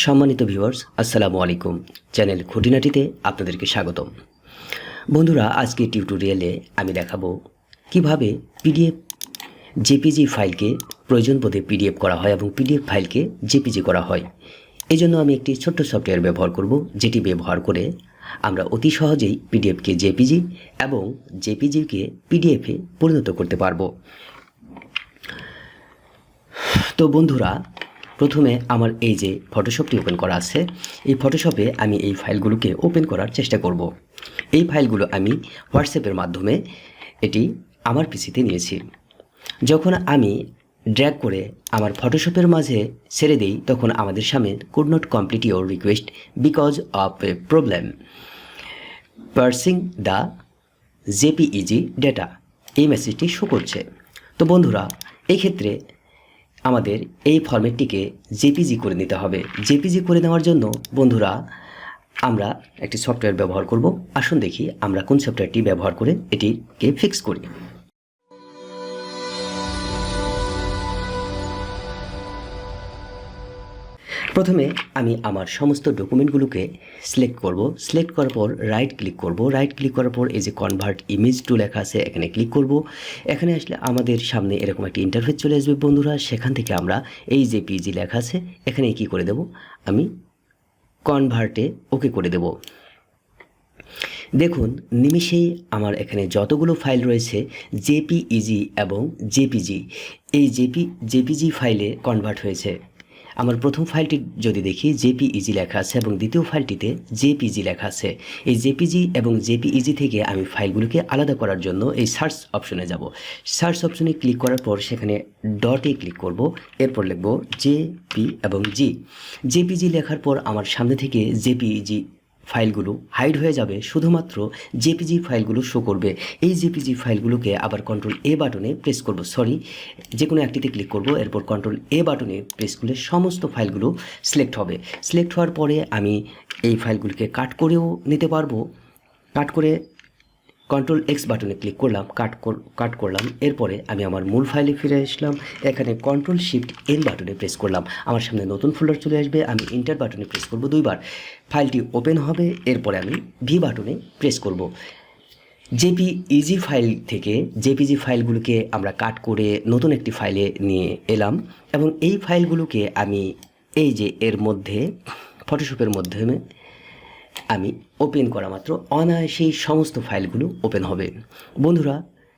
সম্মানিত ভিউয়ার্স আসসালামু আলাইকুম। চ্যানেল খুঁটিনাটিতে আপনাদেরকে স্বাগতম। বন্ধুরা আজকে টিউটোরিয়ালে আমি দেখাবো কীভাবে পিডিএফ জেপিজি ফাইলকে প্রয়োজন বোধে পিডিএফ করা হয় এবং পিডিএফ ফাইলকে জেপিজি করা হয়। এই জন্য আমি একটি ছোট্ট সফটওয়্যার ব্যবহার করব, যেটি ব্যবহার করে আমরা অতি সহজেই পিডিএফকে জেপিজি এবং জেপিজিকে পিডিএফে পরিণত করতে পারব। তো বন্ধুরা প্রথমে আমার এই যে ফটোশপটি ওপেন করা আছে, এই ফটোশপে আমি এই ফাইলগুলোকে ওপেন করার চেষ্টা করব। এই ফাইলগুলো আমি হোয়াটসঅ্যাপের মাধ্যমে এটি আমার পিসিতে নিয়েছি। যখন আমি ড্র্যাগ করে আমার ফটোশপের মাঝে ছেড়ে দিই, তখন আমাদের সামনে could not complete your request because of a problem parsing the JPEG data এই মেসেজটি শো করছে। তো বন্ধুরা এই ক্ষেত্রে আমাদের এই ফরম্যাটটিকে জেপিজি করে নিতে হবে। জেপিজি করে নেওয়ার জন্য, বন্ধুরা, আমরা একটি সফটওয়্যার ব্যবহার করব। আসুন দেখি আমরা কোন সফটওয়্যারটি ব্যবহার করে এটিকে ফিক্স করি। প্রথমে আমি আমার সমস্ত ডকুমেন্টগুলোকে সিলেক্ট করব। সিলেক্ট করার পর রাইট ক্লিক করব। রাইট ক্লিক করার পর এই যে কনভার্ট ইমেজ টু লেখা আছে, এখানে ক্লিক করব। এখানে আসলে আমাদের সামনে এরকম একটি ইন্টারফেস চলে আসবে বন্ধুরা। সেখান থেকে আমরা এই যে পিজি লেখা আছে, এখানে কি করে দেব? আমি কনভার্টে ওকে করে দেব। দেখুন, নিমিষেই আমার এখানে যতগুলো ফাইল রয়েছে জেপিইজি এবং জেপিজি এই জেপি জেপিজি ফাইলে কনভার্ট হয়েছে। আমার প্রথম ফাইলটি যদি দেখি, জেপিইজি লেখা আছে এবং দ্বিতীয় ফাইলটিতে জেপিজি লেখা আছে। এই জেপিজি এবং জেপিইজি থেকে আমি ফাইলগুলোকে আলাদা করার জন্য এই সার্চ অপশনে যাব। সার্চ অপশনে ক্লিক করার পর সেখানে ডটে ক্লিক করব। এরপর লিখব জেপি এবং জি। জেপিজি লেখার পর আমার সামনে থেকে জেপিইজি ফাইলগুলো হাইড হয়ে যাবে, শুধুমাত্র জেপিজি ফাইলগুলো শো করবে। এই জেপিজি ফাইলগুলোকে আবার কন্ট্রোল এ বাটনে প্রেস করব সরি যে কোনো একটিতে ক্লিক করব, এরপর কন্ট্রোল এ বাটনে প্রেস করলে সমস্ত ফাইলগুলো সিলেক্ট হবে। সিলেক্ট হওয়ার পরে আমি এই ফাইলগুলিকে কাট করেও নিতে পারব। কাট করে কন্ট্রোল এক্স বাটনে ক্লিক করলাম কাট কাট করলাম, এরপরে আমি আমার মূল ফাইলে ফিরে আসলাম। এখানে কন্ট্রোল শিফট এন বাটনে প্রেস করলাম। আমার সামনে নতুন ফোল্ডার চলে আসবে, আমি ইন্টার বাটনে প্রেস করব দুইবার। ফাইলটি ওপেন হবে, এরপরে আমি ভি বাটনে প্রেস করব। জেপি ইজি ফাইল থেকে জেপিজি ফাইলগুলোকে আমরা কাট করে নতুন একটি ফাইলে নিয়ে এলাম এবং এই ফাইলগুলোকে আমি এই যে এর মধ্যে ফটোশপের মাধ্যমে আমি ওপেন করা মাত্র, অনায়াসেই সমস্ত ফাইলগুলো ওপেন হবে। বন্ধুরা,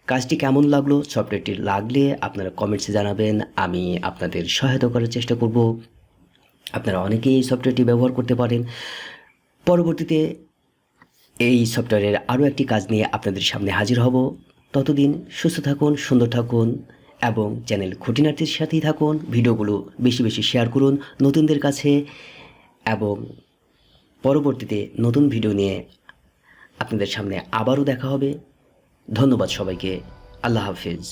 কাজটি কেমন লাগল? সফটওয়্যারটি লাগলে আপনারা কমেন্টসে জানাবেন, আমি আপনাদের সহায়তা করার চেষ্টা করব। আপনারা অনেকেই এই সফটওয়্যারটি ব্যবহার করতে পারেন। পরবর্তীতে এই সফটওয়্যারের আরও একটি কাজ নিয়ে আপনাদের সামনে হাজির হব। ততদিন সুস্থ থাকুন, সুন্দর থাকুন এবং চ্যানেল খুঁটিনাটির সাথেই থাকুন। ভিডিওগুলো বেশি বেশি শেয়ার করুন নতুনদের কাছে এবং পরবর্তীতে নতুন ভিডিও নিয়ে আপনাদের সামনে আবারও দেখা হবে। ধন্যবাদ সবাইকে। আল্লাহ হাফিজ।